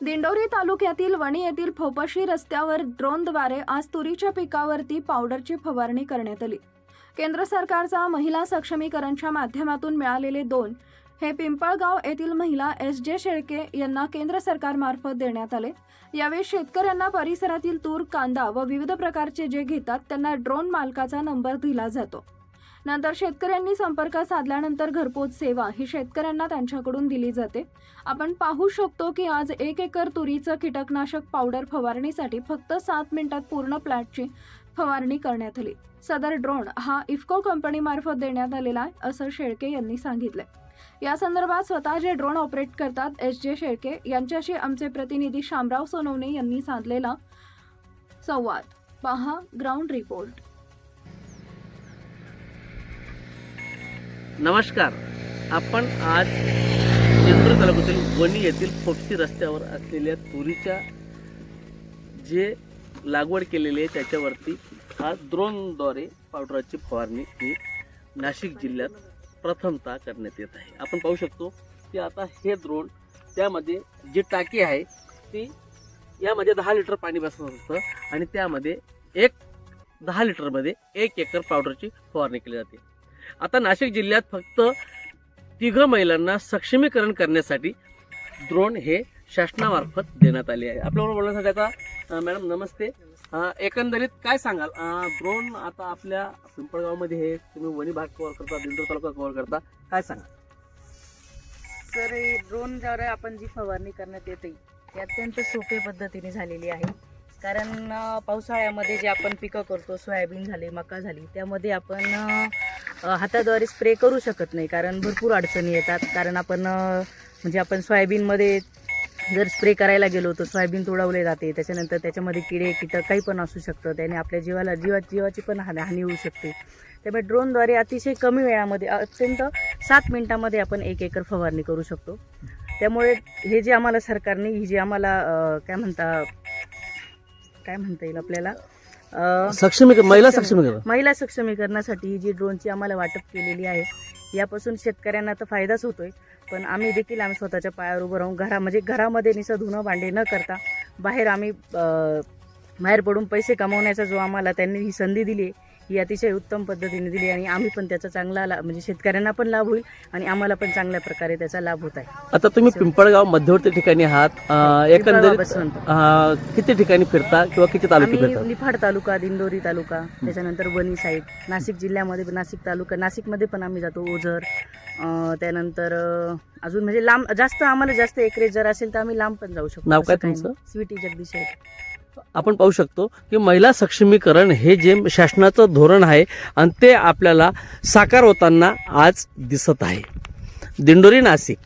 दिंडोरी तालुक्यातील वणी येथील फोपशी रस्त्यावर ड्रोनद्वारे आज तुरीच्या पिकावरती पावडरची फवारणी करण्यात आली. केंद्र सरकारचा महिला सक्षमीकरणच्या माध्यमातून मिळालेले दोन हे पिंपळगाव येथील महिला एस जे शेळके यांना केंद्र सरकारमार्फत देण्यात आले. यावेळी शेतकऱ्यांना परिसरातील तूर कांदा व विविध प्रकारचे जे घेतात त्यांना ड्रोन मालकाचा नंबर दिला जातो. नंतर शेतकऱ्यांनी संपर्क साधल्यानंतर घरपोच सेवा ही शेतकऱ्यांना त्यांच्याकडून दिली जाते. आपण पाहू शकतो की आज एक एकर तुरीचं कीटकनाशक पावडर फवारणीसाठी फक्त सात मिनिटात पूर्ण प्लॅटची फवारणी करण्यात आली. सदर ड्रोन हा इफ्को कंपनीमार्फत देण्यात आलेला आहे असं शेळके यांनी सांगितलंय. या संदर्भात स्वतः जे ड्रोन ऑपरेट करतात एस जे शेळके यांच्याशी आमचे प्रतिनिधी शामराव सोनवणे यांनी साधलेला संवाद. पहा ग्राउंड रिपोर्ट. नमस्कार. आपण आज इंदूर तालुक्यातील वणी येथील फोपसी रस्त्यावर असलेल्या तुरीच्या जे लागवड केलेली आहे त्याच्यावरती हा द्रोणद्वारे पावडराची फवारणी ही नाशिक जिल्ह्यात प्रथमतः करण्यात येत आहे. आपण पाहू शकतो की आता हे द्रोण त्यामध्ये जी टाकी आहे ती यामध्ये दहा लिटर पाणी बसत असतं आणि त्यामध्ये एक दहा लिटरमध्ये एक एकर पावडरची फवारणी केली जाते. आता नाशिक जिल्ह्यात फक्त तिघ महिलांना सक्षमीकरण करण्यासाठी द्रोण हे शासनामार्फत देण्यात आले आहे. आपल्याबरोबर बोलण्यासाठी आता मॅडम नमस्ते. एकंदरीत काय सांगाल? द्रोण आता आपल्या पिंपळगावमध्ये हे तुम्ही वणी भाग कव्हर करता दिंडोर तालुका कव्हर करता. काय सांगाल? तर ड्रोन ज्यावर आपण जी फवारणी करण्यात येते ती अत्यंत सोपे पद्धतीने झालेली आहे. कारण पावसाळ्यामध्ये जे आपण पिकं करतो सोयाबीन झाली मका झाली त्यामध्ये आपण हाताद्वारे स्प्रे करू शकत नाही कारण भरपूर अडचणी येतात. कारण आपण म्हणजे आपण सोयाबीनमध्ये जर स्प्रे करायला गेलो तर सोयाबीन तुडवले जाते. त्याच्यानंतर त्याच्यामध्ये किडे कीटक काही पण असू शकतं. त्याने आपल्या जीवाला जीवा जीवाची पण हानी हानी होऊ शकते. त्यामुळे ड्रोनद्वारे अतिशय कमी वेळामध्ये अत्यंत सात मिनटामध्ये आपण एक एकर फवारणी करू शकतो. त्यामुळे हे जे आम्हाला सरकारने ही जी आम्हाला काय म्हणता काय म्हणता येईल आपल्याला? सक्षमीकरण महिला सक्षमी- सक्षमीकरण. महिला सक्षमीकरणासाठी ही जी ड्रोनची आम्हाला वाटप केलेली आहे यापासून शेतकऱ्यांना तर फायदाच होतोय. पण आम्ही देखील आम्ही स्वतःच्या पायावर उभं राहून घरा म्हणजे घरामध्ये निसं धुणं भांडे न करता बाहेर आम्ही बाहेर पडून पैसे कमवण्याचा जो आम्हाला त्यांनी ही संधी दिली आहे ही अतिशय उत्तम पद्धतीने दिली आणि आम्ही पण त्याचा चांगला लाभ म्हणजे शेतकऱ्यांना पण लाभ होईल आणि आम्हाला पण चांगल्या प्रकारे त्याचा लाभ होत आहे. आता तुम्ही पिंपळगाव मध्यवर्ती ठिकाणी आहात. अं, एकंदरीत किती ठिकाणी फिरता किंवा किती तालुके निफाड तालुका दिंडोरी तालुका त्याच्यानंतर वणी साईड नाशिक जिल्ह्यामध्ये नाशिक तालुका नाशिकमध्ये पण आम्ही जातो ओझर त्यानंतर अजून म्हणजे लांब जास्त आम्हाला जास्त एकरेज जर असेल तर आम्ही लांब पण जाऊ शकतो नाव काय तुमचं? स्वीटी जगदीश आहे आपण पाहू शकतो की महिला सक्षमीकरण हे जे शासनाचं धोरण आहे आणि ते आपल्याला साकार होताना आज दिसत आहे. दिंडोरी नाशिक.